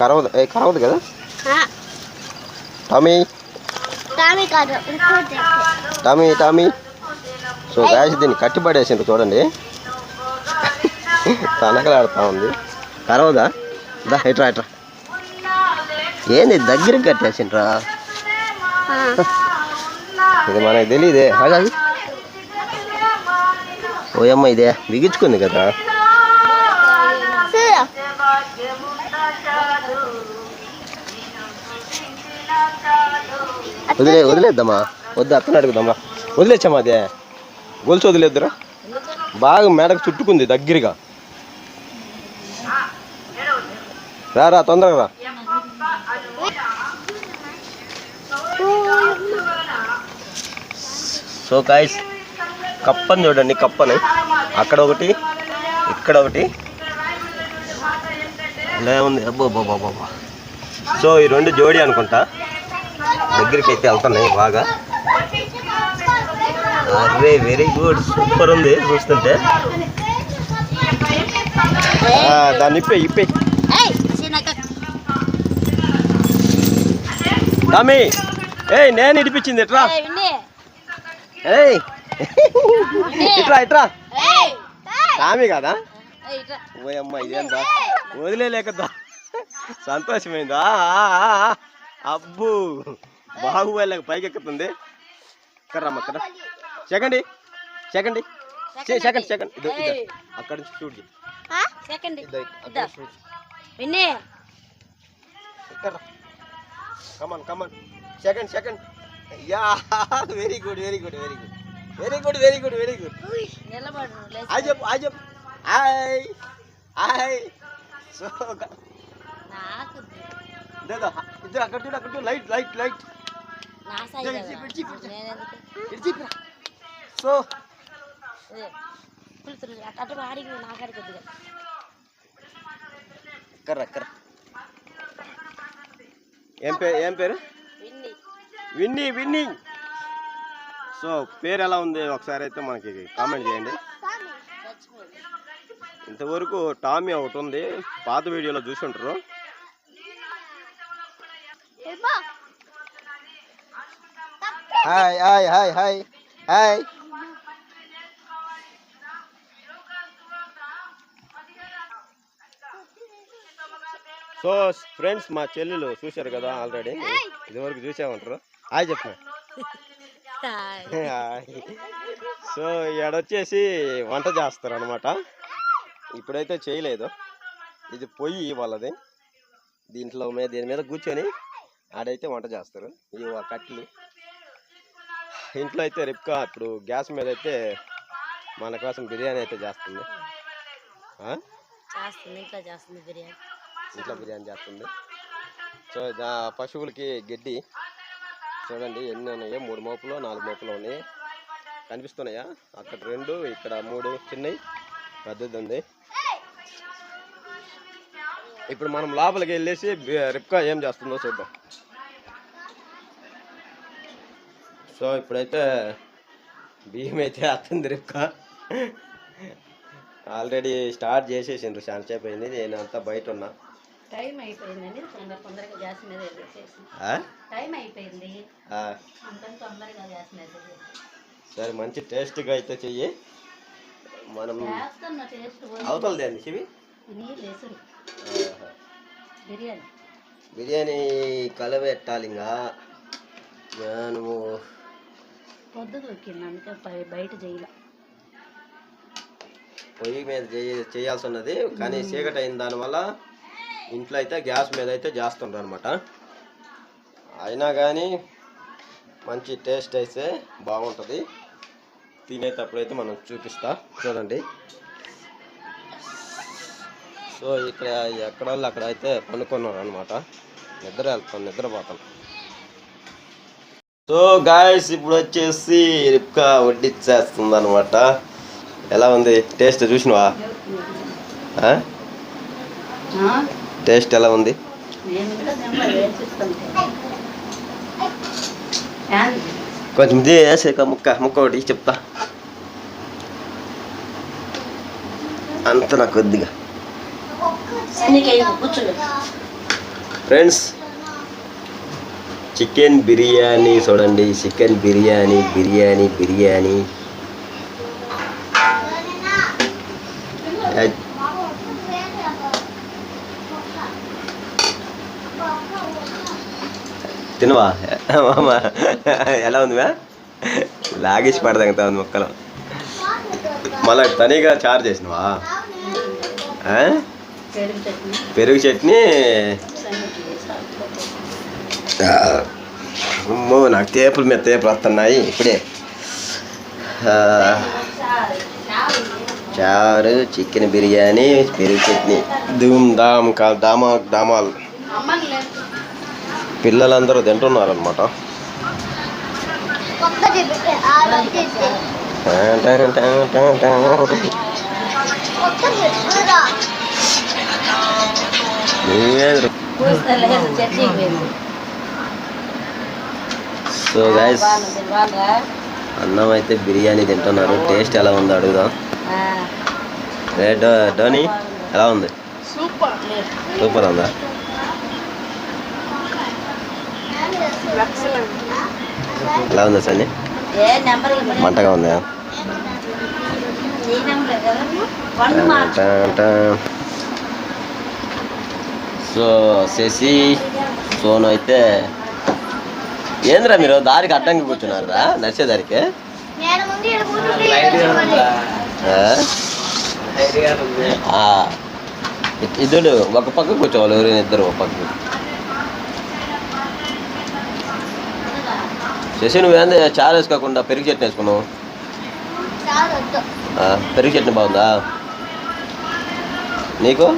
కరవదు. కరవదు కదా? Tommy. Tommy Tommy so guys దీన్ని కట్టి పడేసిండ్రు చూడండి. తనకలాడుతా ఉంది. కరవదా? దా ఎట్రా ఎట్రా ఏంది దగ్గరికి కట్టేసిండ్రా? ఇది మనకి తెలియదే అలాగే ఓయమ్మ ఇదే. బిగించుకుంది కదా? వదిలే వదిలేద్దామా? వద్దు అత్తను అడుగుదామా వదిలేచ్చామా అదే. గొలుసు వదిలేద్దురా. బాగా మెడకు చుట్టుకుంది దగ్గరగా. రా రా తొందరగా రా. సో కాయస్ కప్పని చూడండి కప్పని. అక్కడ ఒకటి ఇక్కడ ఒకటి. ఇలా ఉంది. అబ్బో బాబా బాబా సో ఈ రెండు జోడి అనుకుంటా. దగ్గరికి అయితే వెళ్తున్నాయి బాగా. అరే వెరీ గుడ్ సూపర్ ఉంది చూస్తుంటే. దాన్ని ఇప్పే ఇప్పే. టామీ ఏయ్ నేను ఇడిపించింది ఇట్రా. ఏయ్ ఇట్రా ఇట్రా. టామీ కదా? ఓయమ్మ ఇదేందా? వదిలేలేకదా సంతోషమైందా. అబ్బు! బాహుబలి పైకి ఎక్కుతుంది. ఇక్కడ రమ్మ ఇక్కడ సెకండ్ సెకండ్ సెకండ్ సెకండ్ ఇదో ఇదో. అక్కడ నుంచి చూడు సెకండ్ ఇదో Winnie. Come on come on second second yeah very good very good very good very good very good very good hi చెప్పు హాయ్ చెప్పు. హాయ్ హాయ్ సో ఇదేదో ఇద్దరు అక్కడ చూడు అక్కడ చూడు. లైట్ లైట్ లైట్ సో కర్ర కర్ర. ఏం పేరు ఏం పేరు? విన్ని. విన్నీ సో పేరు ఎలా ఉంది? ఒకసారి అయితే మనకి కామెంట్ చేయండి. ఇంతవరకు టామీ ఒకటి ఉంది. పాత వీడియోలో చూసి ఉంటారు. Hi hi hi hi hi. So friends మా చెల్లెలు చూశారు కదా ఆల్రెడీ. ఇదివరకు చూసే ఉంటారు. హాయ్ చెప్పిన సో వచ్చేసి వంట చేస్తారు అనమాట ఇప్పుడైతే చేయలేదు. ఇది పొయ్యి వాళ్ళది దీంట్లో మీద దీని మీద కూర్చొని ఆడైతే వంట చేస్తారు. ఆ కట్లు. ఇంట్లో అయితే రిప్కా ఇప్పుడు గ్యాస్ మీద అయితే మన కోసం బిర్యానీ అయితే చేస్తుంది. ఇంట్లో చేస్తుంది బిర్యానీ. ఇంట్లో బిర్యానీ చేస్తుంది. సో పశువులకి గడ్డి. చూడండి ఎన్ని ఉన్నాయో. మూడు మోపులు నాలుగు మోపులు ఉన్నాయి. కనిపిస్తున్నాయా? అక్కడ రెండు ఇక్కడ మూడు చిన్నవి పెద్దది ఉంది. ఇప్పుడు మనం లోపలికి వెళ్ళేసి రిప్కా ఏం చేస్తుందో చూద్దాం. సో ఇప్పుడైతే బియ్యం అయితే వస్తుంది రిప్కా. ఆల్రెడీ స్టార్ట్ చేసేసిండ్రు చాలా సేపు అయింది. నేను అంతా బయట ఉన్నా. టైం అయిపోయిందని తొందర తొందరగా గ్యాస్ మీద వేసేసి ఆ? టైం అయిపోయింది. ఆ, అంత తొందరగా గ్యాస్ మీద వేసేసి. సరే మంచి టేస్ట్గా అయితే చెయ్యి. మనం అవతలది అండి శివి నీళ్ళు వేసుడు. బిర్యానీ. బిర్యానీ కలబెట్టాలి ఇంకా మనము పొద్దు దొరికింది అందుకే పై- బయట చేయాల పొయ్యి మీద చేయ- చేయాల్సి ఉన్నది కానీ చీకటి అయిన దానివల్ల ఇంట్లో అయితే గ్యాస్ మీద అయితే చేస్తుండ్రు అనమాట అయినా కానీ మంచి టేస్ట్ అయితే బాగుంటుంది. తినేటప్పుడైతే మనం చూపిస్తా. చూడండి. సో ఇక్కడ ఎక్కడ వాళ్ళు అక్కడ అయితే పనుకున్నారు అనమాట నిద్ర వెళ్తాం నిద్రపోతాం. సో గాయస్ ఇప్పుడు వచ్చేసి రిప్కా వడ్డిచ్చేస్తుంది అనమాట ఎలా ఉంది? టేస్ట్ చూసినవా? టేస్ట్ ఎలా ఉంది? కొంచెం ఇది వేసాక ముక్క ముక్క ఒకటి చెప్తా. అంత నాకు కొద్దిగా. ఫ్రెండ్స్ చికెన్ బిర్యానీ చూడండి. చికెన్ బిర్యానీ బిర్యానీ బిర్యానీ. తినవా? మామ ఎలా ఉంది మ్యా లాగేసి పడదంతా ఉంది మొక్కలు. మళ్ళీ తనిగా చార్జ్ చేసినవా? పెరుగు చట్నీ. అమ్మో నాకు తేపుల మీద తేపులు వస్తున్నాయి. ఇప్పుడే. చారు చికెన్ బిర్యానీ పెరుగు చట్నీ. ధూమ్ ధామ్ కా డామా డామాల్ పిల్లలందరూ తింటున్నారు అనమాట లేదు సో బాగా అన్నం అయితే బిర్యానీ తింటున్నారు. టేస్ట్ ఎలా ఉందో అడుగుదాం. డో డోనీ ఎలా ఉంది? సూపర్ సూపర్ ఉందా? ఎలా ఉందా సన్ని? ఏ నెంబర్ మంటగా ఉందా ఏ నెంబర్ కదా one mark so Sashi Sonu అయితే ఏంద్రా మీరు? దారికి అడ్డంగా కూర్చున్నారా? నడిచే దారికి? ఇద్దరు ఒక పక్క కూర్చోవాలి ఎవరైనా ఇద్దరు ఒక పక్క. శశి నువ్వేంది? చారు వేసుకోకుండా పెరుగు చట్నీ వేసుకున్నావు? పెరుగు చట్నీ బాగుందా? నీకు?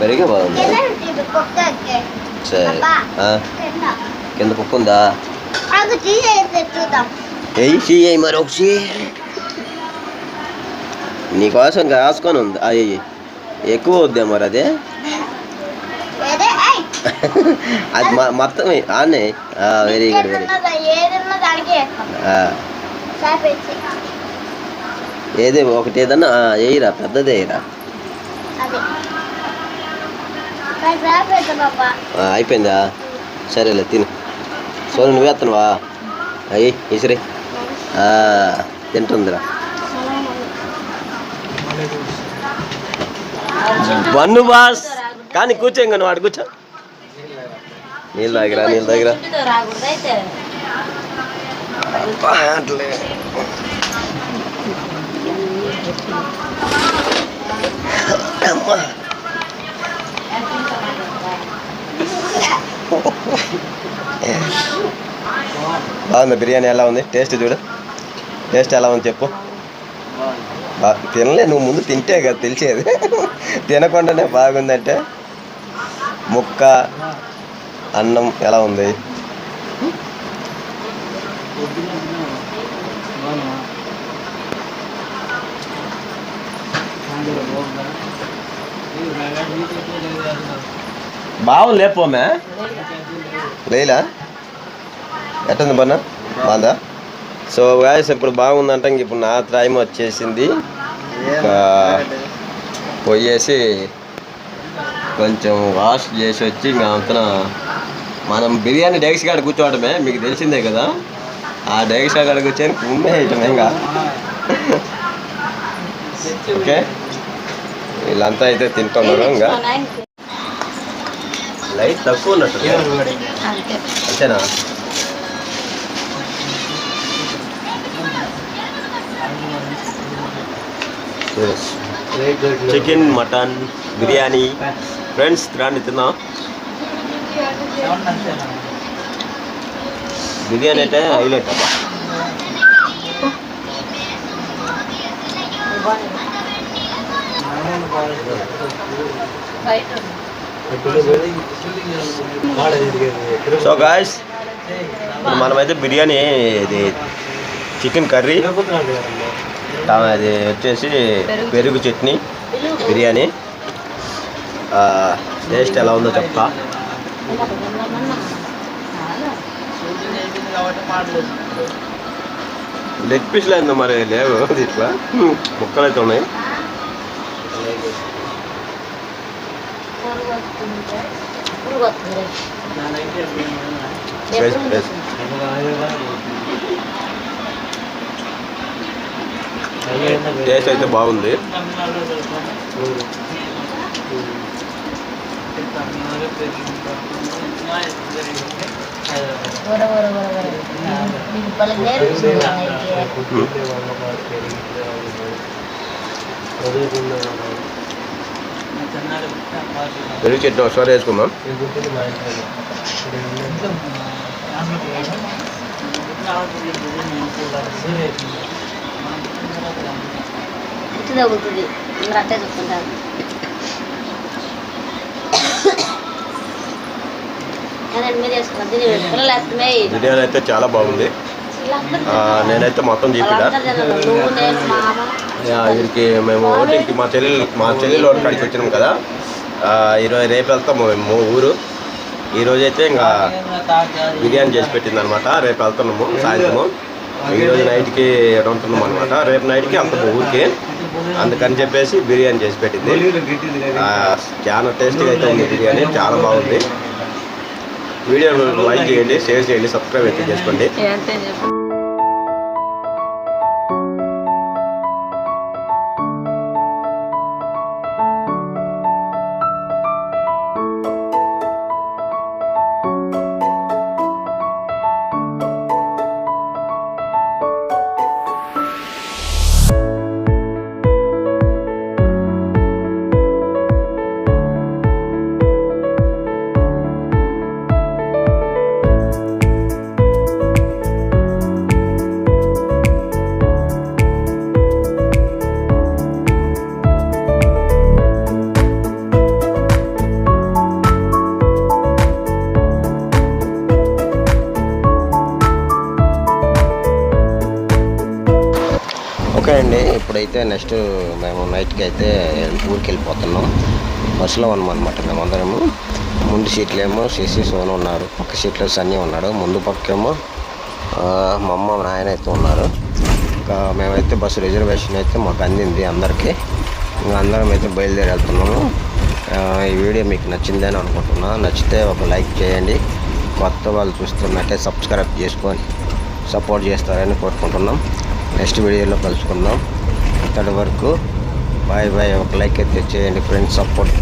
పెరిగే బాగుంది. సరే. కింద. కుక్క ఉందా? చూద్దాం. ఎయ్యి చెయ్యి మరి ఒక చెయ్యి నీకోసం కాసుకొని ఉంది. అయ్యి ఎక్కువ వద్దా మరి అదే? ఏయ్. అది మొత్తం ఆనే. Very good very. ఏదే ఒకటి ఏదన్నా వేయిరా పెద్దదే వేయిరా అది. మరి చాపేద్దాం పాపా. ఆ, అయిపోయిందా సరేలే తిను. సోను నువ్వు వేస్తున్నావా అయ్యి ఇసిరి. తింటుందిరా. బన్ను బాస్ కానీ కూర్చో ఇంకా నువ్వు ఆడు కూర్చో. నీళ్ళు తాగిరా నీళ్ళు అయితే అట్లే బాగుంది బిర్యానీ ఎలా ఉంది? టేస్ట్ చూడు. టేస్ట్ ఎలా ఉంది చెప్పు. తినలే నువ్వు ముందు తింటే కదా తెలిసేది. తినకుండానే బాగుందంటే. ముక్క అన్నం ఎలా ఉంది? బాగుంది లేపోమే లేలా? ఎట్టుంది బన్న? బాగుందా? సో గాయస్ ఇప్పుడు బాగుందంట. ఇంక ఇప్పుడు నా టైం వచ్చేసింది. ఇంకా పోయేసి కొంచెం వాష్ చేసి వచ్చి ఇంకా అంతన మనం బిర్యానీ డైక్స్ కాడ కూర్చోవడమే. మీకు తెలిసిందే కదా. ఆ డైక్స్ కాడ కూర్చొని కుమ్మేయటమే ఇంకా. ఓకే? వీళ్ళంతా అయితే తింటున్నారు ఇంకా. లైట్ తక్కువ ఉన్నట్టు అంతే అంతేనా? చికెన్ మటన్ బిర్యానీ ఫ్రెండ్స్ రాండి తిందాం బిర్యానీ అయితే హైలైట్ అబ్బా. సో గాయస్ మనమైతే బిర్యానీ ఇది చికెన్ కర్రీ అది వచ్చేసి పెరుగు చట్నీ బిర్యానీ. టేస్ట్ ఎలా ఉందో చెప్తా లెగ్ పీస్లో ఏందో మరి లేవు దీంట్లో. ముక్కలు అయితే ఉన్నాయి వేసి వేసి. టేస్ట్ అయితే బాగుంది. పెరుగు చెట్టు ఒకసారి వేసుకుందాం. గుర్తు తగ్గుతుంది అందరూ అట్టే చూస్తుంటారు బిర్యానీ అయితే చాలా బాగుంది. నేనైతే మొత్తం చెప్పిన వీరికి మేము ఓటింగ్కి మా చెల్లెలు మా చెల్లెలు కాడికి వచ్చినాం కదా. ఆ, ఈరోజు రేపు వెళ్తాము మేము ఊరు. ఈరోజైతే ఇంకా బిర్యానీ చేసి పెట్టింది అనమాట రేపు వెళ్తున్నాము సాయంత్రము. ఈరోజు నైట్కి ఇక్కడ ఉంటున్నాం అనమాట రేపు నైట్కి వెళ్తాము ఊరికి అందుకని చెప్పేసి బిర్యానీ చేసి పెట్టింది. చాలా టేస్ట్గా అయితే ఉంది బిర్యానీ చాలా బాగుంది. వీడియో లైక్ చేయండి షేర్ చేయండి సబ్స్క్రైబ్ అయితే చేసుకోండి. ఇప్పుడైతే నెక్స్ట్ మేము నైట్కి అయితే ఊరికి వెళ్ళిపోతున్నాం బస్సులో ఉన్నాం అనమాట మేమందరము. ముందు సీట్లు ఏమో సిసి సోను ఉన్నారు. పక్క సీట్లో సన్నీ ఉన్నాడు. ముందు పక్కేమో మా అమ్మ మా నాయన అయితే ఉన్నారు. ఇంకా మేమైతే బస్సు రిజర్వేషన్ అయితే మాకు అందింది అందరికీ. ఇంకా అందరం అయితే బయలుదేరి వెళ్తున్నాము ఈ వీడియో మీకు నచ్చిందని అనుకుంటున్నా. నచ్చితే ఒక లైక్ చేయండి. కొత్త వాళ్ళు చూస్తున్నట్టే సబ్స్క్రైబ్ చేసుకొని సపోర్ట్ చేస్తారని కోరుకుంటున్నాం. నెక్స్ట్ వీడియోలో కలుసుకుందాం. అక్కడి వరకు బాయ్ బాయ్ ఒక లైక్ అయితే చేయండి ఫ్రెండ్స్ సపోర్ట్